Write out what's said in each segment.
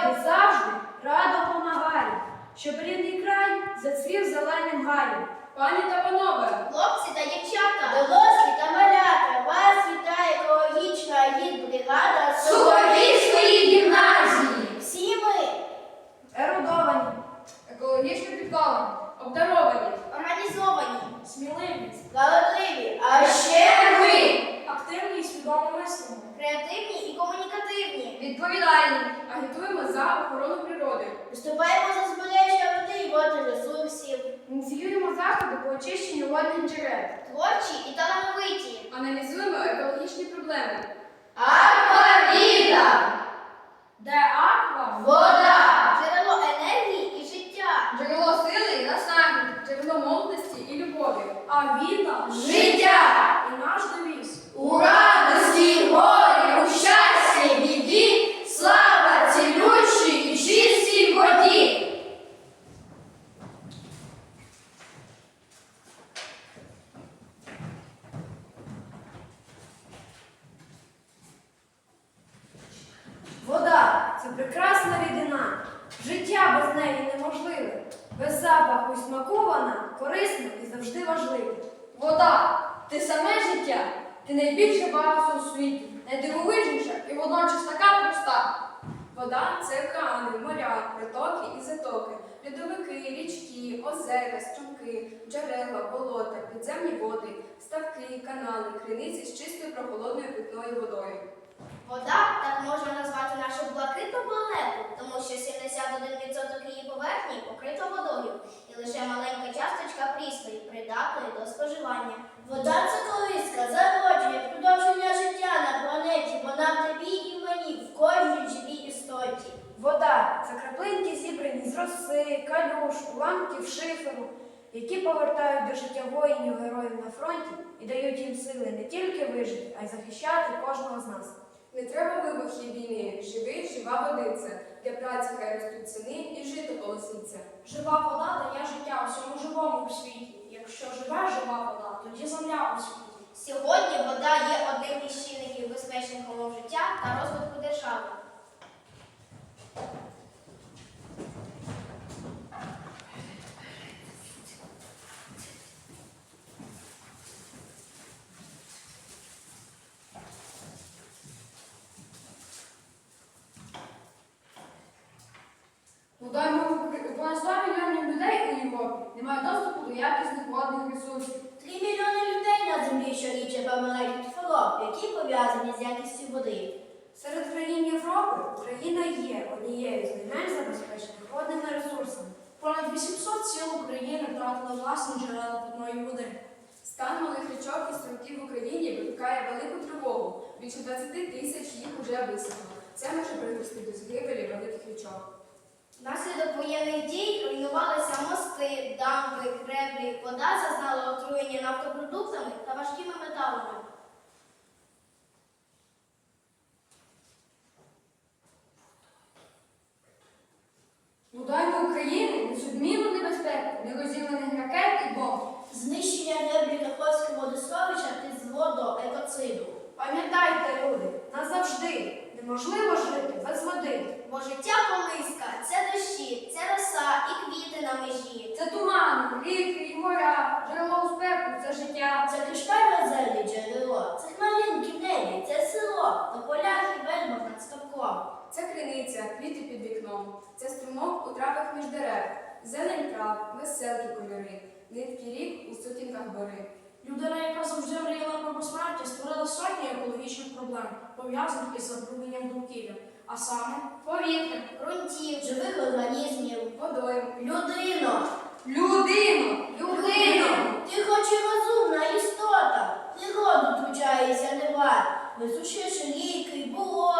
природі завжди радо помагає, щоб рідний край зацвів зеленим гаєм. Пані та панове, Хлопці та дівчата, дорослі та малята, вас вітає екологічна гід бригада. гімназії! Очищенню водних джерел. творчі і талановиті. Аналізуємо екологічні проблеми. Аквавіта! Де аква? Вода! Джерело енергії і життя. Джерело сили і наснаги, джерело молодості і любові. А віта Життя! і наш девіз. У радості, горі, у щасті, біді, слава цілющій і чистій воді. Вода це прекрасна рідина. Життя без неї неможливе. Без запаху вона корисна і завжди важлива. Вода, ти саме життя, ти найбільше багатство у світі, найдивовижніша і водночас така проста. Вода це океани, моря, притоки і затоки, льодовики, річки, озера, струмки, джерела, болота, підземні води, ставки, канали, криниці з чистою прохолодною питною водою. Вода так можна назвати нашу блакитну планету, тому що 71% її поверхні покрито водою, і лише маленька часточка прісної, придатної до споживання. Вода це колиска, зародження, продовження життя на планеті. Вона в тобі і в мені, в кожній живій істоті. Вода це краплинки зібрані з роси, калюш, уламків шиферу, які повертають до життя воїнів героїв на фронті і дають їм сили не тільки вижити, а й захищати кожного з нас. Не треба вибухів війни, живий, жива водиця, для праці хай ростуть сини і жито колоситься. Жива вода дає життя усьому живому у світі. Якщо живе жива вода, тоді земля у світі. Сьогодні вода є одним із чинників безпечних умов життя та розвитку держави. У понад 100 мільйонів людей у Європі немає доступу до якісних водних ресурсів. Три мільйони людей на землі щорічно помирають від хвороб, які пов'язані з якістю води. Серед країн Європи Україна є однією з найменш забезпечених водними ресурсами. Понад 800 сіл України втратили власні джерела питної води. Стан малих річок і струмків в Україні викликає велику тривогу. Більше 20 тисяч їх уже висохло. Це може призвести до загибелі великих річок. Внаслідок воєнних дій руйнувалися мости, дамби, греблі, вода зазнала отруєння нафтопродуктами та важкими металами. Водойми України несуть міну небезпеку, нерозірваних ракет і бомб. Знищення греблі Каховського водосховища призвело до екоциду. Пам'ятайте, люди, назавжди неможливо жити без води. Бо життя колиска це дощі, це роса і квіти на межі. Це туман, ріки і моря, джерело у спеку, це життя. Це кишпельне зелі джерело, це хмаринки небі, це село, на полях і вельмах над ставком. Це криниця, квіти під вікном. Це струмок у травах між дерев, зелень трав, веселкі кольори, нитки рік у сутінках бори. Людина, яка завжди мріяла про безсмертя, створила сотні екологічних проблем, пов'язаних із забрудненням довкілля, а саме Повітря, Ґрунтів, живих організмів, водою, людино. людину, людину. Ти хоч і розумна істота, природу втручаєшся не вар, висушиш ліки, болота,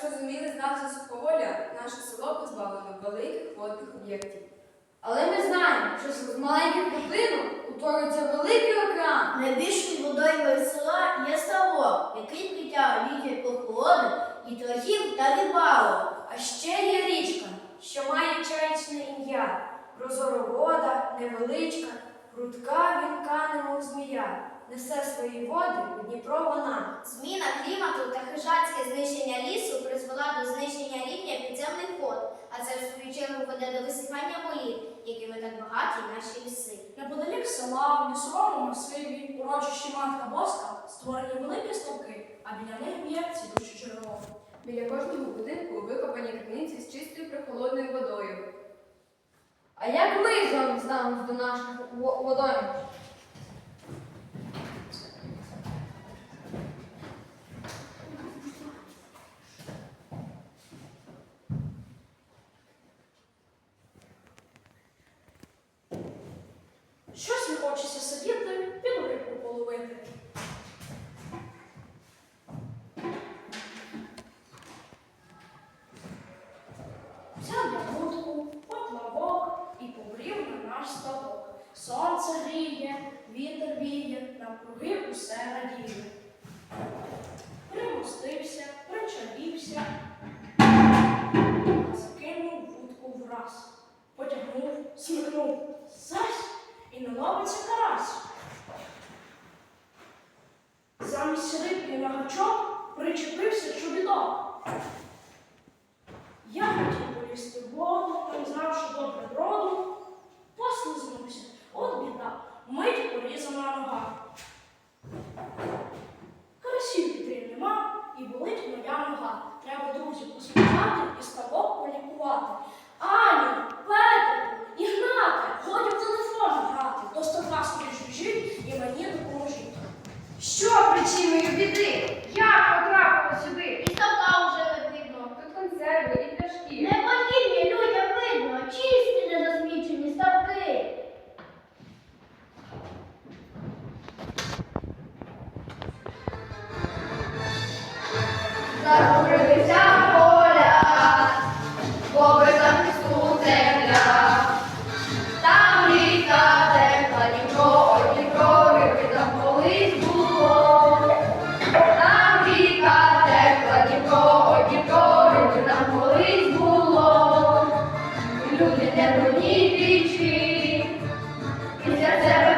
зрозуміли з назви суховолля, наше село позбавлено великих водних об'єктів. Але ми знаємо, що з маленьких краплинок утворюється великий океан. Найбільшою водоймою села є ставок, який притягує вітер прохолоди і птахів та рибалок. А ще є річка, що має чаячне ім'я. Прозоровода, невеличка, прудка вінка, немов змія. Несе свої води у Дніпро вона. Зміна клімату та хижацьке знищення лісу призвела до знищення рівня підземних вод, а це в свою чергу веде до висихання боліт, якими так багаті наші ліси. Неподалік села, в лісовому масиві, урочищі Матка Боска створені великі ставки, а біля них б'є цілюче джерело. Біля кожного будинку викопані криниці з чистою прохолодною водою. А як ми з вами ставимось до наших во- водойм? Щось не хочеться сидіти, піду рибку половити. Взяв я вудку, поплавок і побрів на наш ставок. Сонце гріє, вітер віє, навкруги усе радіє. Примостився, причаївся, закинув вудку враз. Потягнув, смикнув, зась і не ловиться карась. Замість рибки на гачок причепився чобіток. Закурилися поля, бо без захисту земля. Там ріка Дніпро, ой, Дніпро, там колись було. Там ріка Дніпро, ой, Дніпро, там колись було. Люди не брудні річки, після себе приберіть.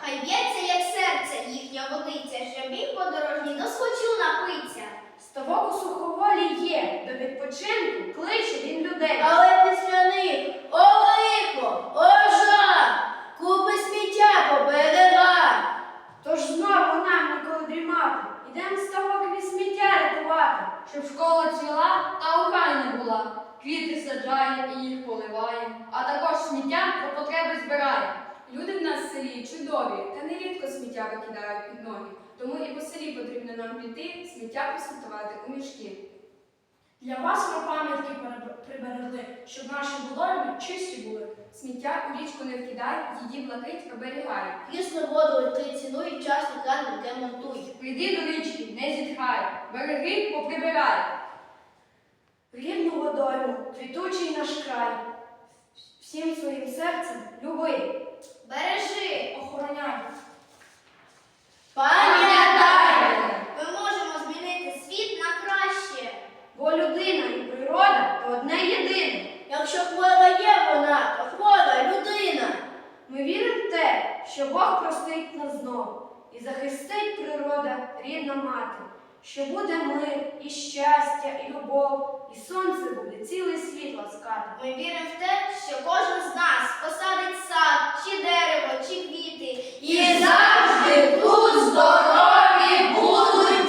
Хай б'ється, як серце, їхня водиця, щоб їх подорожні досхочу напиться. Ставок у суховолі є, до відпочинку кличе він людей. Але після них, о лихо, о жах, купи сміття по берегах. Тож знову нам ніколи дрімати. Ідем ставок від сміття рятувати. Щоб школа ціла та охайна була. Квіти саджаємо і їх поливаємо, а також сміття про потреби збираємо. Люди в нас в селі чудові, та нерідко сміття викидають під ноги. Тому і по селі потрібно нам піти, сміття посортувати у мішки. Для вас ми пам'ятки приберегли, щоб наші водойми чисті були. Сміття у річку не вкидай, її блакить оберігай. Кисну воду ти цінуй, час екран ремонтуй. Прийди до річки, не зітхай, береги поприбирай. Рідну водойму, квітучий наш край. Всім своїм серцем люби. Бережи, Охороняй. пам'ятай, Бо людина і природа то одне єдине. Якщо хвора є вона, то хвора людина. Ми віримо в те, що Бог простить нас знову і захистить природа рідна мати, що буде мир і щастя, і любов, і сонце буде цілий світ ласкати. Ми віримо в те, що кожен з нас посадить сад, чи дерево, чи квіти. І завжди тут здорові будуть.